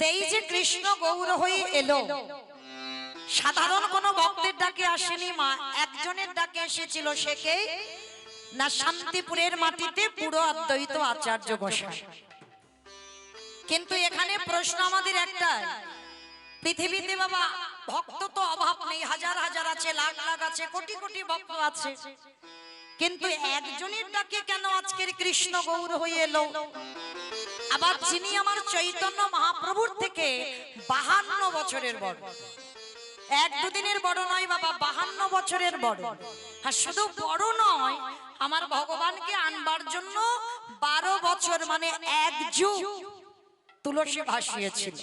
তেই যে কৃষ্ণ গৌর হয়ে এলো, সাধারণ কোন ভক্তের ডাকে আসেনি মা, একজনের ডাকে এসেছিল সে কে? না, শান্তিপুরের মাটিতে পুরো অদ্বৈত আচার্য গোসাই কিন্তু এখানে প্রশ্ন আমাদের একটা পৃথিবীতে বাবা ভক্ত তো অভাব নেই, হাজার হাজার আছে, লাখ লাখ আছে, কোটি কোটি ভক্ত আছে। কিন্তু একজনের ডাকে কেন আজকের কৃষ্ণ গৌর হয়ে এলো? আবার যিনি আমার চৈতন্য মহাপ্রভুর থেকে বাহান্ন বছরের বড়। এক দুদিনের বড় নয় বাবা, বাহান্ন বছরের বড়। আর শুধু বড় নয়, আমার ভগবানকে আনবার জন্য বারো বছর মানে এক যুগ তুলসী ভাসিয়েছিল।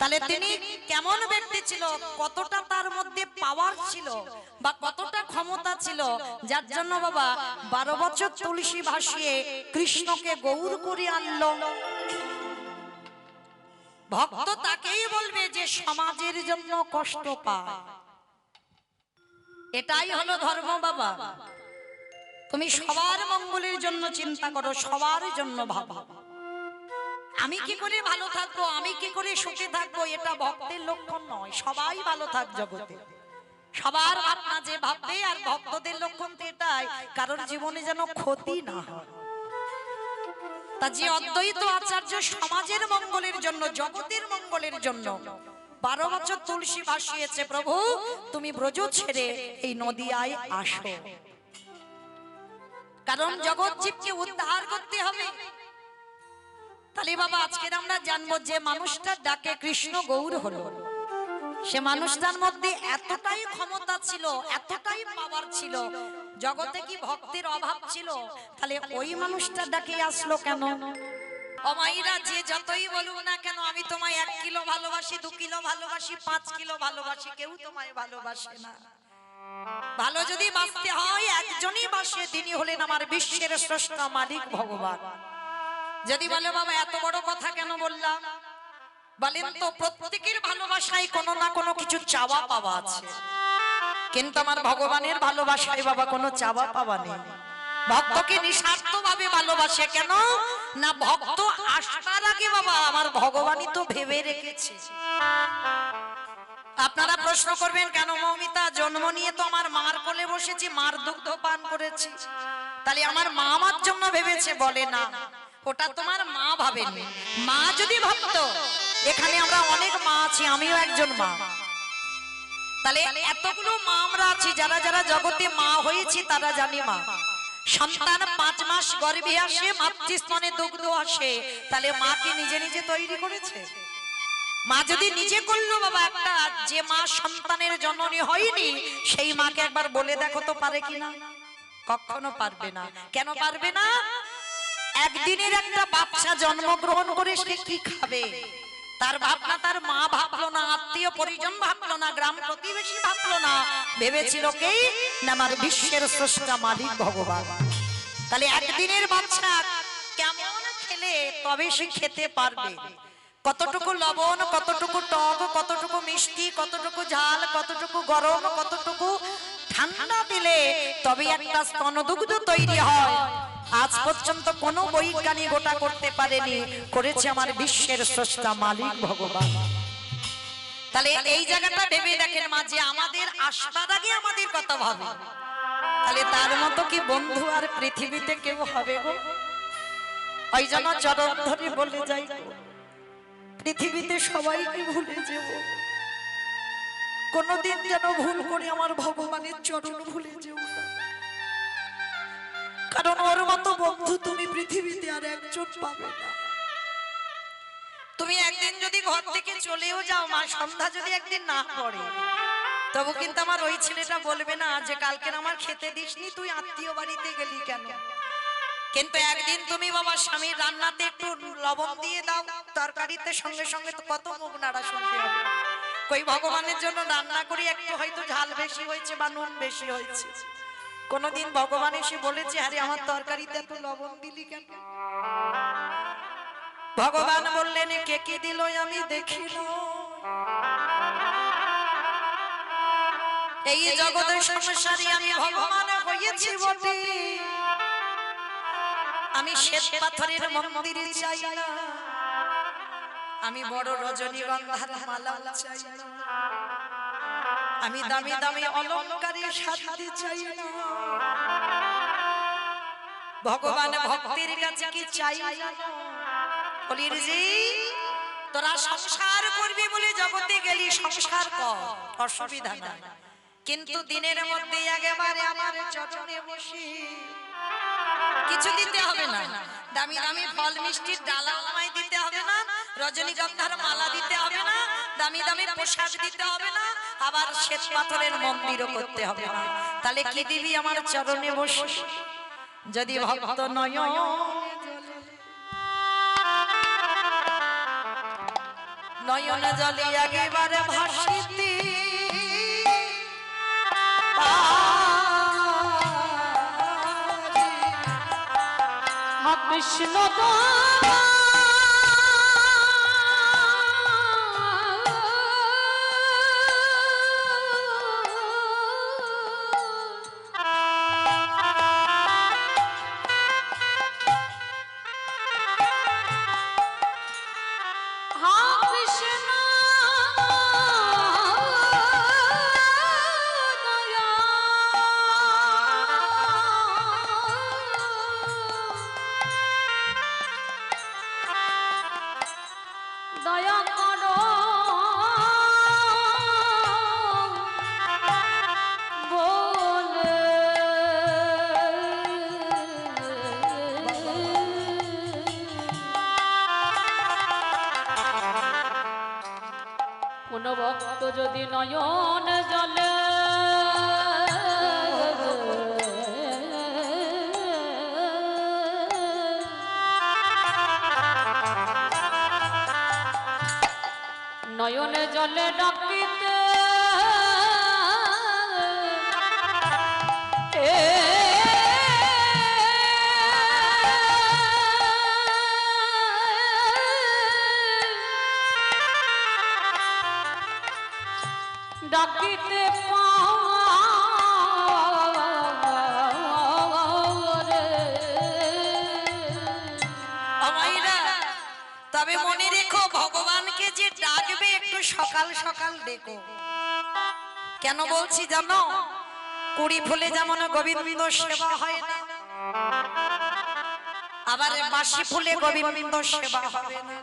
তাহলে তিনি কেমন ব্যক্তি ছিল? কতটা তার মধ্যে পাওয়ার ছিল? বা কতটা ক্ষমতা ছিল? যার জন্য বাবা বারো বছর তুলসী ভাসিয়ে কৃষ্ণকে গৌর করে আনলো। ভক্ত তাকেই বলবে যে সমাজের জন্য কষ্ট পায়। এটাই হলো ধর্ম বাবা। তুমি সবার মঙ্গলের জন্য চিন্তা করো, সবার জন্য ভাবা। আমি কি করে ভালো থাকব? আমি কি করে সুখে থাকব? এটা ভক্তের লক্ষণ নয় সবাই ভালো থাক জগতে। সবার ভাবনা যে ভাববে আর ভক্তদের লক্ষণ তো এটাই কারোর জীবনে যেন ক্ষতি না হয়। তা যে অদ্বৈত আচার্য সমাজের মঙ্গলের জন্য জগতের মঙ্গলের জন্য বারো বছর তুলসী ভাসিয়েছে প্রভু তুমি ব্রজ ছেড়ে এই নদিয়ায় আসো। কারণ জগৎ জীবকে উদ্ধার করতে হবে। তাহলে বাবা, আজকের আমরা জানব যে মানুষটার ডাকে কৃষ্ণ গৌর হলো। সে মানুষটার মধ্যে এতটাই ক্ষমতা ছিল, এতটাই পাওয়ার ছিল, জগতে কি ভক্তের অভাব ছিল? তাহলে ওই মানুষটার ডাকে আসলো কেন? যে যতই বলুক না কেন, আমি তোমায় এক কিলো ভালোবাসি, দু কিলো ভালোবাসি, পাঁচ কিলো ভালোবাসি, কেউ তোমায় ভালোবাসে না। ভালো যদি বাঁচতে হয়, একজনই বাসে তিনি হলেন আমার বিশ্বের স্রষ্টা মালিক ভগবান। যদি বলে, বাবা, এত বড় কথা কেন বললাম? বলেন তো, প্রত্যেকের ভালোবাসায় কোনো না কোনো কিছু চাওয়া পাওয়া আছে। কিন্তু আমার ভগবানের ভালোবাসায় বাবা, কোনো চাওয়া পাওয়া নেই। ভক্তকে নিঃস্বার্থ ভাবে ভালোবাসে কেন? না, ভক্ত আসার আগে বাবা, আমার ভগবানই তো ভেবে রেখেছে। আপনারা প্রশ্ন করবেন, কেন মৌমিতা, জন্ম নিয়ে তো আমার মার কোলে বসেছি, মার দুগ্ধ পান করেছি? তাহলে আমার মা আমার জন্য ভেবেছে, বলে না। ওটা তোমার মা ভাবেনি। মা যদি ভাবতো এখানে আমরা অনেক মা আছি আমিও একজন মা। তাহলে এতগুলো মা আমরা আছি যারা যারা জগতে মা হয়েছি তারা জানি মা। সন্তান পাঁচ মাস গর্ভে আসে মাতৃস্তনে দুগ্ধ আসে তাহলে মা কি নিজে নিজে তৈরি করেছে? মা যদি নিজে করল বাবা একটা যে মা সন্তানের জননী হয়নি সেই মাকে একবার বলে দেখো তো পারে কিনা? কখনো পারবে না। কেন পারবে না? একদিনের একটা বাচ্চা জন্মগ্রহণ করে সে কি খাবে? তার ভাবনা তার মা ভাবলো না, আত্মীয় পরিজন ভাবলো না, গ্রাম প্রতিবেশী ভাবলো না। ভেবেছিল কে? না, আমার বিশ্বের স্রষ্টা মালিক ভগবান। তাহলে একদিনের বাচ্চা কেমন খেলে তবে সে খেতে পারবে? কতটুকু লবণ, কতটুকু টক, কতটুকু মিষ্টি, কতটুকু ঝাল, কতটুকু গরম, কতটুকু ঠান্ডা দিলে তবে একটা স্তনদুগ্ধ তৈরি হয়। আজ পর্যন্ত কোনো বৈজ্ঞানিক গোটা করতে পারেনি। করেছে আমার বিশ্বের স্রষ্টা মালিক ভগবান। তাহলে এই জায়গাটা ভেবে দেখেন মা, যে আমাদের আসবার আগে আমাদের কথা ভাবে। তাহলে তার মতো কি বন্ধু আর পৃথিবীতে কেউ হবে গো? ওই জন্য চরণ ধরে বলে যাই পৃথিবীতে সবাইকে ভুলে যাব কোনদিন যেন ভুল করে আমার ভগবানের চরণ ভুলে যেও না। কারণ ওর মতো বন্ধু তুমি পৃথিবীতে আর একজন পাবে না। তুমি একদিন যদি ঘর থেকে চলেও যাও, মা, সন্ধ্যা যদি একদিন না পড়ে, তবু কিন্তু আমার ওই ছেলেটা বলবে না যে কালকে আমার খেতে দিসনি, তুই আত্মীয় বাড়িতে গেলি কেন? কিন্তু একদিন তুমি বাবা স্বামীর রান্নাতে একটু লবণ দিয়ে দাও, তরকারিতে সঙ্গে সঙ্গে তো কত মুখ শুনতে হবে। কই, ভগবানের জন্য রান্না করি, একটু হয়তো ঝাল বেশি হয়েছে বা নুন বেশি হয়েছে। কোনদিন ভগবান এসে বলেছে, আরে, আমার তরকারিতে এত লবণ দিলি কেন? ভগবান বললেন কে কে দিল আমি দেখিল এই জগতের সংসারে আমি ভগবান হয়েছি বটে। আমি শ্বেত পাথরের মন্দিরে চাই না। আমি বড় রজনীগন্ধার মালা চাই আমি দামি দামি অলঙ্কারে সাজতে চাই না। ভগবান ভক্তির কাছে কি চাই? বলির জি, তোরা সংসার করবি বলে জগতে গেলি, সংসার কর, অসুবিধা নাই। কিন্তু দিনের মধ্যে একেবারে আমার চরণে বসে। কিছু দিতে হবে না। দামি দামি ফল মিষ্টির ডালা আমায় দিতে হবে না, রজনীগন্ধার মালা দিতে হবে না, দামি দামি পোশাক দিতে হবে না আবার শ্বেত পাথরের মন্দিরও করতে হবে তাহলে কি দিবি আমার চরণে বসে? যদি ভক্ত নয়। নয়ন জলে একেবারে ভাসিতে কৃষ্ণ কৃষ্ণ কেন বলছি জানো? কুড়ি ফুলে যেমন গোবিন্দ সেবা হয় না, আবার বাসি ফুলে গোবিন্দ সেবা হবে না।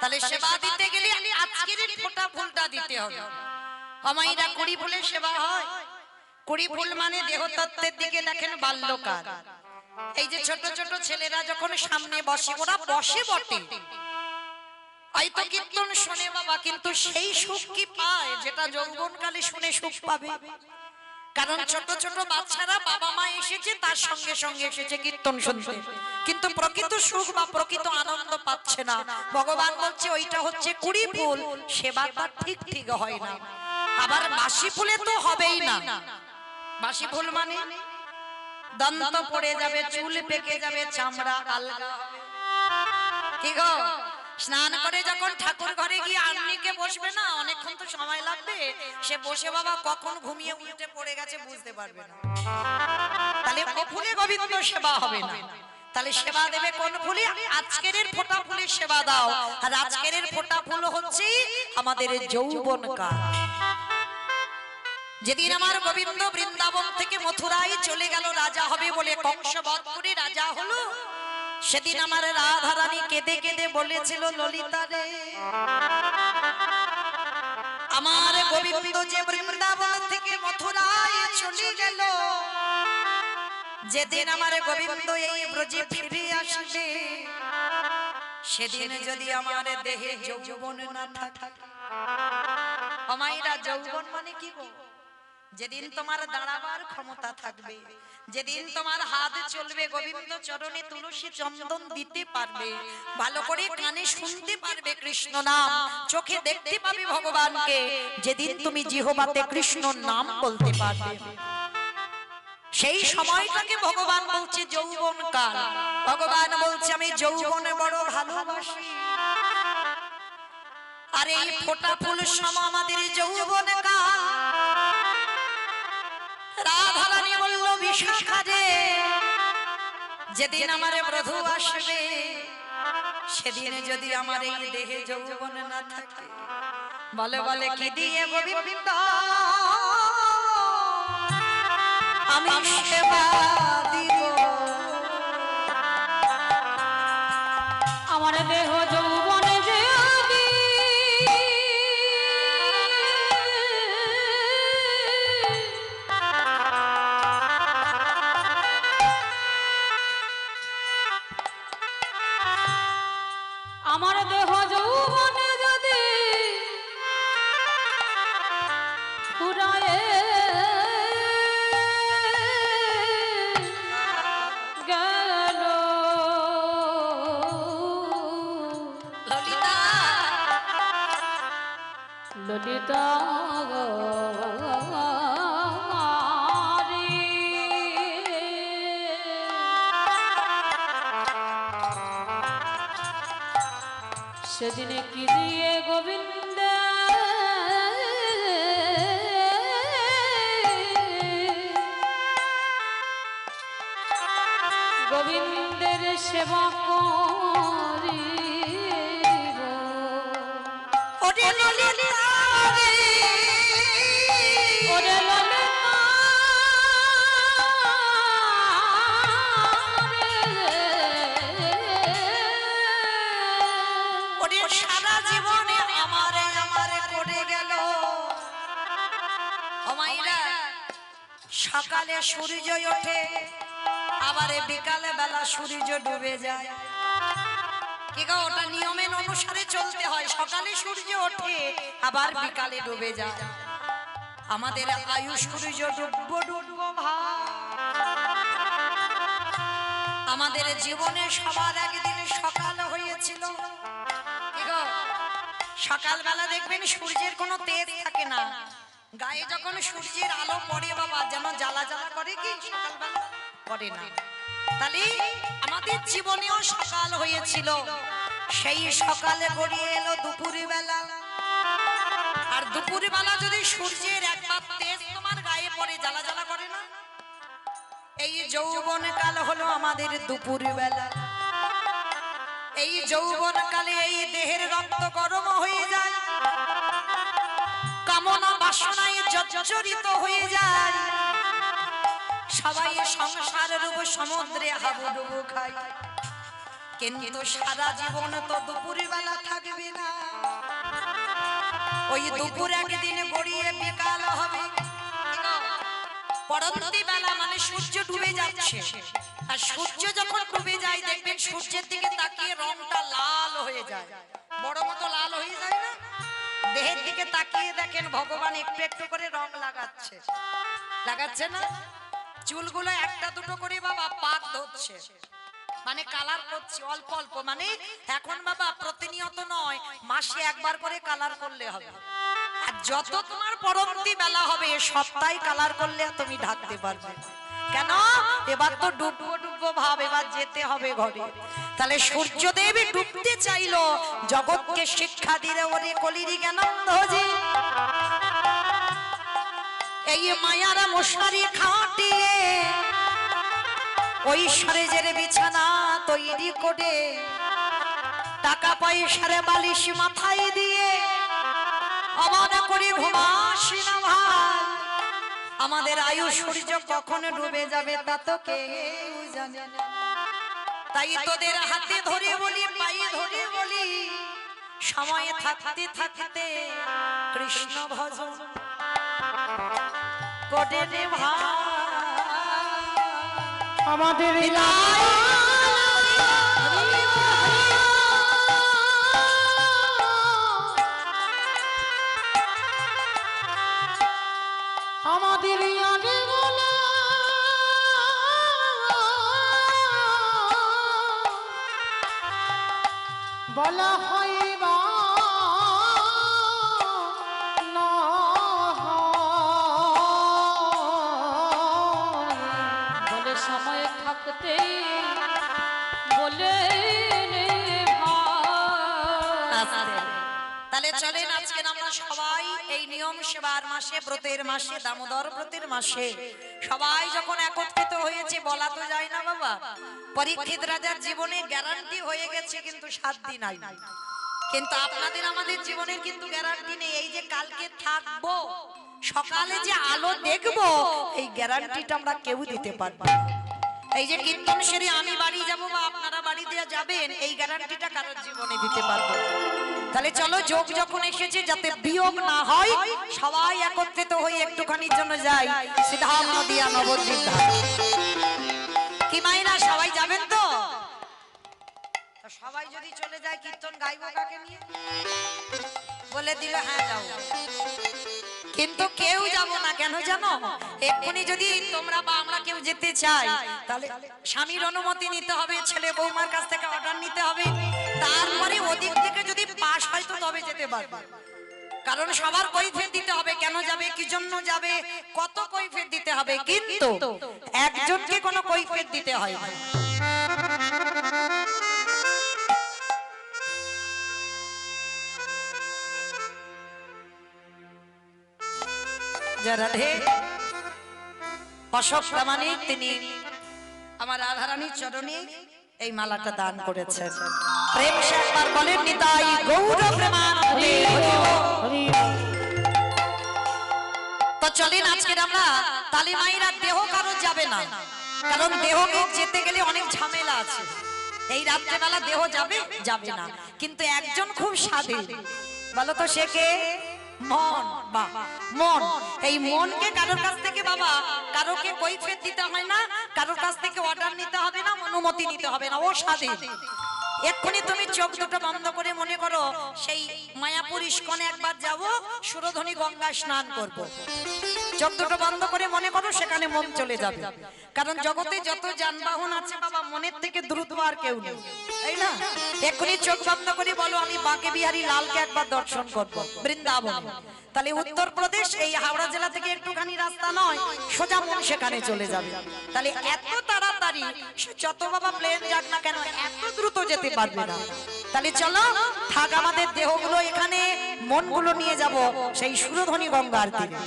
তাহলে সেবা দিতে গেলে আজকের ফোঁটা ফুলটা দিতে হবে। আমাইরা কুড়ি ফুলে সেবা হয়। কুড়ি ফুল মানে দেহতত্ত্বের দিকে দেখেন বাল্যকাল। এই যে ছোট ছোট ছেলেরা যখন সামনে বসে, ওরা বসে বটে। হয়তো কীর্তন শোনে বাবা, কিন্তু সেই সুখ কি পায় যেটা যৌবনকালে শুনে সুখ পাবে? কারণ ছোট ছোট বাচ্চারা বাবা মা এসেছে, তার সঙ্গে সঙ্গে এসেছে কীর্তন শুনতে। কিন্তু প্রকৃত সুখ বা প্রকৃত আনন্দ পাচ্ছে না। ভগবান বলছে, ওইটা হচ্ছে কুড়ি ফুল সেবাটা ঠিক ঠিক হয় না। আবার বাসি ফুলে তো হবেই না। বাসি ফুল মানে? দন্ত পড়ে যাবে, চুল পেকে যাবে, চামড়া আলগা। কি গো? স্নান করে যখন ঠাকুর ঘরে গিয়ে আন্নিকে বসবে না, অনেকক্ষণ তো সময় লাগবে। সে বসে বাবা কখন ঘুমিয়ে উল্টে পড়ে গেছে বুঝতে পারবে না। তাহলে ফুলে গোবিন্দ সেবা হবে না। তাহলে সেবা দেবে কোন ফুলে? আজকের ফোটা ফুলের সেবা দাও। আর আজকের ফোটা ফুল হচ্ছে আমাদের যৌবন কাল। যেদিন আমার গোবিন্দ বৃন্দাবন থেকে মথুরায় চলে গেল, রাজা হবে বলে কংস বধ রাজা হলো। সেদিন আমার রাধা রানী কেঁদে কেঁদে বলেছিল, ললিতা রে, আমার গোবিন্দ যে বৃন্দাবন থেকে মথুরায় চলে গেল। যেদিন আমার গোবিন্দ এই ব্রজে ফিরে আসবে, সেদিন যদি আমার দেহে যৌবন না থাকে। অমাইরা যৌবন মানে কি গো? যেদিন তোমার দাঁড়াবার ক্ষমতা থাকবে, যেদিন তোমার হাত চলবে গোবিন্দ চরণে তুলসী চন্দন দিতে পারবে, ভালো করে কানে শুনতে পারবে কৃষ্ণ নাম, চোখে দেখতে পাবে ভগবানকে, যেদিন তুমি জিহবাতে কৃষ্ণ নাম বলতে পারবে। সেই সময়টাকে ভগবান বলছে যৌবন কাল। ভগবান বলছে, আমি যৌবনে বড় ভালোবাসি। আর এই ফোটা ফুল সম আমাদের যৌবন কাল। রাধারানী বলল বিশাখা রে যেদিন আমার প্রভু আসবে যদি আমার এই দেহে যৌবন না থাকে। বলে বলে, কি দিয়ে গোবিন্দ আমি সেবা দিব। আমার দেহ সেদিনে কি দিয়ে গোবিন্দ গোবিন্দের সেবা করি সকালে সূর্য ওঠে, আবার বিকালে বেলা সূর্য ডুবে যায়। কি গো, ওটা নিয়মের অনুসারে চলতে হয়। সকালে সূর্য ওঠে, আবার বিকালে ডুবে যায়। আমাদের আয়ু সূর্য ডুবব ডুবব আমাদের জীবনে সবার একদিন সকাল হয়েছিল? সকালবেলা দেখবেন সূর্যের কোনো তেজ থাকে না। গায়ে যখন সূর্যের আলো পড়ে বাবা, যেন জ্বালা জ্বালা করে কি? করে না। তাহলে আমাদের জীবনেও সকাল হয়েছিল। সেই সকালে গড়িয়ে এলো দুপুর বেলা আর দুপুর বেলা যদি সূর্যের একবার তেজ তোমার গায়ে পড়ে, জ্বালা জ্বালা করে না? এই যৌবন কাল হলো আমাদের দুপুর বেলা এই যৌবন কালে এই দেহের রক্ত গরম হয়ে যায়। কামনা বাসনায় জর্জরিত হয়ে যায়। সবাই সংসার রূপ সমুদ্রে হাবুডুবু খায়। কিন্তু সারা জীবন তো দুপুর বেলা থাকবে না। ওই দুপুর একদিন গড়িয়ে বিকাল হবে। পরবর্তী বেলা মানে সূর্য ডুবে যাচ্ছে। আর সূর্য যখন ডুবে যায়, দেখবেন সূর্যের দিকে তাকিয়ে রংটা লাল হয়ে যায়। বড় মতো লাল হয়ে যায় না? দেহের দিকে তাকিয়ে দেখেন ভগবান একটু একটু করে রং লাগাচ্ছে। লাগাচ্ছে না? চুলগুলো একটা দুটো করে বাবা পাক ধরছে। মানে কালার করছে, অল্প অল্প। মানে এখন বাবা প্রতিনিয়ত নয়, মাসে একবার করে কালার করলে হবে। আর যত তোমার পরবর্তী বেলা হবে সপ্তাহে কালার করলে তুমি ঢাকতে পারবে কেন? এবার তো ডুববো ডুববো ভাব, এবার যেতে হবে ঘরে। তাহলে সূর্যদেব ডুবতে চাইলো। জগৎকে শিক্ষা দিলে ওরে কলিরি জ্ঞানন্দজি এই মায়ারা মশারি খাটিয়ে ওই সরেজের বিছানা তৈরি করে, টাকা পয়সারে বালিশ মাথায় দিয়ে অমনা করে ঘুমাসি ভাই। আমাদের আয়ু সূর্য কখন ডুবে যাবে তা তো কেউ জানে না। তাই তোদের হাতে ধরে বলি পায়ে ধরে বলি সময় থাকতে থাকতে কৃষ্ণ ভজন। রে ভাই আমাদের আমাদের বলা হয় বা বলে সময় থাকতে বলে। তাহলে চলেন আজকে আমরা সবাই এই নিয়ম সেবার মাসে ব্রতের মাসে দামোদর ব্রতের মাসে সবাই যখন একত্রিত হয়েছে, বলা তো যায় না বাবা। পরীক্ষিত রাজার জীবনে গ্যারান্টি হয়ে গেছে কিন্তু সাত দিন আই কিন্তু আপনাদের আমাদের জীবনের কিন্তু গ্যারান্টি নেই। এই যে কালকে থাকব, সকালে যে আলো দেখব, এই গ্যারান্টিটা আমরা কেউ দিতে পারব না। এই যে কীর্তন সেরে আমি বাড়ি যাব বা আপনারা বাড়ি দিয়ে যাবেন, এই গ্যারান্টিটা কারোর জীবনে দিতে পারব তাহলে চলো যোগ যখন এসেছে, যাতে বিয়োগ না হয়, সবাই একত্রিত হয়ে একটুখানির জন্য যাই। সিদ্ধাম নদিয়া নবদ্বীপ। কি মাইনা সবাই যাবেন তো সবাই যদি চলে যায়, কীর্তন গাইবো কাকে নিয়ে? বলে দিল হ্যাঁ যাও। কিন্তু কেউ যাব না। কেন জানো? এক্ষুনি যদি তোমরা বা আমরা কেউ যেতে চাই তাহলে স্বামীর অনুমতি নিতে হবে ছেলে বৌমার কাছ থেকে অর্ডার নিতে হবে। তারপরে ওদিক থেকে যদি পাশ হয় তো তবে যেতে পারবে। কারণ সবার কৈফিয়ত দিতে হবে কেন যাবে কি জন্য যাবে কত কৈফিয়ত দিতে হবে। কিন্তু একজনকে কোনো কৈফিয়ত দিতে হয়। না। তো চলেন আজকের আমরা তালিমাইরা দেহ কারও যাবে না, কারণ দেহকে যেতে গেলে অনেক ঝামেলা আছে। এই রাত্রেবেলা দেহ যাবে যাবে না। কিন্তু একজন খুব স্বাধীন। বলো তো সে কে? মন মন। এই মনকে কারোর কাছ থেকে বাবা, কারোকে কৈফিয়ত দিতে হয় না, কারোর কাছ থেকে অর্ডার নিতে হবে না, অনুমতি নিতে হবে না। ও স্বাধীন। এক্ষুনি তুমি চোখ দুটো বন্ধ করে মনে করো, সেই মায়াপুর ইস্কনে একবার যাব সুরধনী গঙ্গা স্নান করব। চোখ দুটো বন্ধ করে মনে করো, সেখানে মন চলে যাবে। কারণ জগতে যত যানবাহন আছে বাবা, মনের থেকে দ্রুত আর কেউ নেই। তাই না? এক্ষুনি চোখ বন্ধ করে বলো, আমি বাঁকে বিহারী লালকে একবার দর্শন করব, বৃন্দাবন। তাহলে উত্তরপ্রদেশ, এই হাওড়া জেলা থেকে একটুখানি রাস্তা নয়, সোজা মন সেখানে চলে যাবে। তাহলে এত তাড়াতাড়ি যত বাবা প্লেন যাক না কেন, এত দ্রুত যেতে পারবে না। তাহলে চলো, থাক আমাদের দেহগুলো এখানে, মনগুলো নিয়ে যাব সেই সুরধ্বনি গঙ্গার তীরে।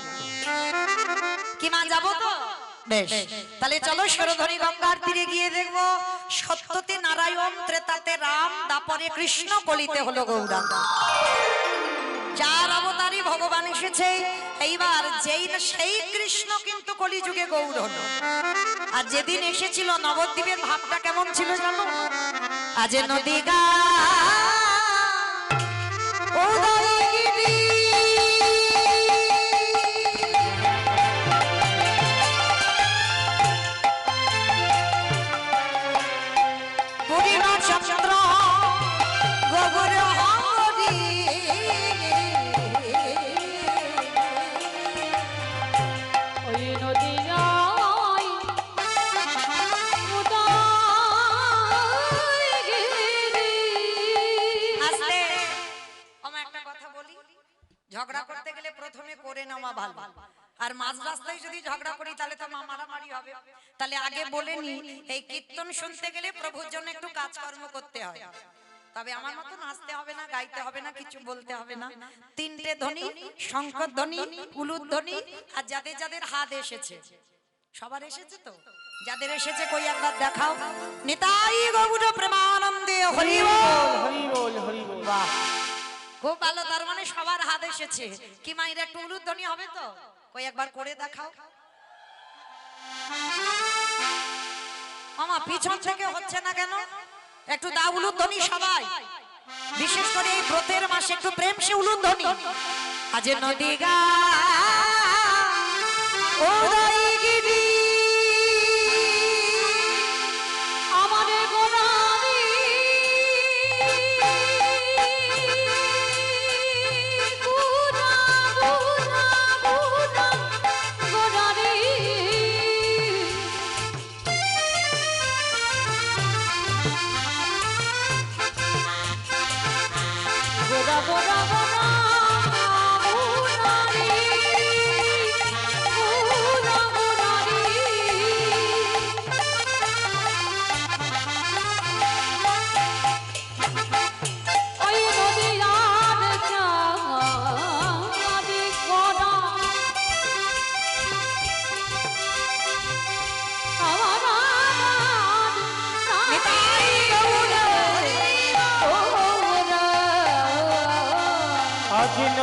তো? বেশ, তাহলে চলো গঙ্গার তীরে গিয়ে দেখব। সত্যতে নারায়ণ ত্রেতাতে রাম, দাপরে কৃষ্ণ কলিতে হলো গৌরাঙ্গ। যার অবতারই ভগবান এসেছে, এইবার যেই সেই কৃষ্ণ কিন্তু কলিযুগে গৌর হলো। আর যেদিন এসেছিল নবদ্বীপের ভাবটা কেমন ছিল জানো? আজ নদী গা তাহলে আগে বলে নি এই কীর্তন শুনতে গেলে প্রভুর জন্য একটু কাজকর্ম করতে হয়। তবে আমার মতো নাচতে হবে না গাইতে হবে না কিছু বলতে হবে না। তিনটে ধ্বনি শঙ্কর ধ্বনি উলুর ধ্বনি আর যাদের যাদের হাত এসেছে। সবার এসেছে তো? যাদের এসেছে কই একবার দেখাও। নিতাই গৌর প্রেমানন্দে হরি বল। হরি বল হরি বল। বাহ। খুব ভালো তার মানে সবার হাত এসেছে। কি মাইরা একটু উলুর ধ্বনি হবে তো? কই একবার করে দেখাও। মামা পিছন থেকে হচ্ছে না কেন? একটু দা উলুধ্বনি সবাই। বিশেষ করে এই ব্রতের মাসে একটু প্রেম সে উলুধ্বনি। আজ নদী গা উদয়গিরি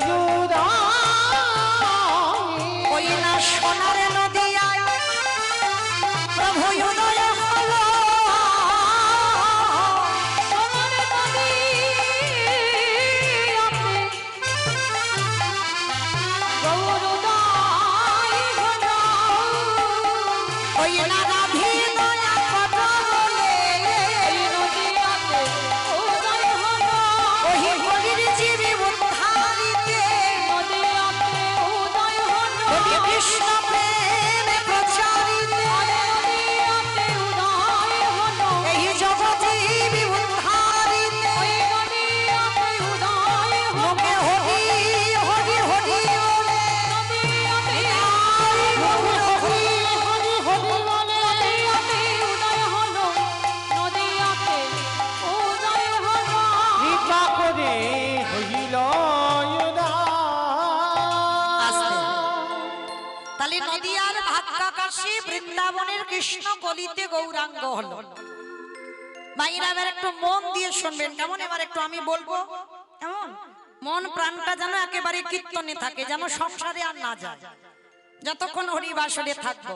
ময়ূর কইলা সোনার গৌরাঙ্গ হল। ভাইরা এবার একটু মন দিয়ে শুনবেন, কেমন এবার একটু আমি বলব? কেমন? মন প্রাণটা যেন একেবারে কীর্তনে থাকে, যেন সংসারে আর না যায়। যতক্ষণ হরিবাসরে থাকব।